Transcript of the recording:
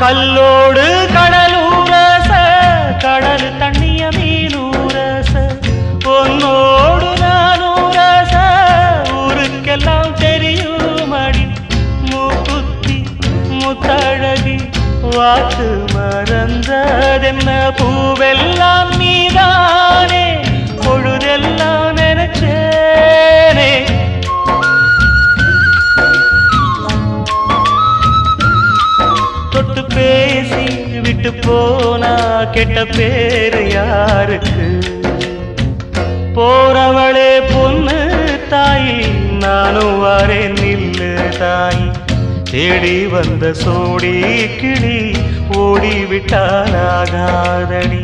கல்லோடு கடலூரச கடல் தண்ணிய மீனூரச பொன்னோடு நானூரச ஊருக்கெல்லாம் தெரியுமடி. மூக்குத்தி முத்தழகி வாக்கு மறந்ததென்ன பூவே? விட்டு போனா கெட்ட பேரு யாருக்கு? போறவளே பொண்ணு தாய் நானும் வரேன் நில்லு தாய். தேடி வந்த சோடி கிளி ஓடி விட்டாலாகாதடி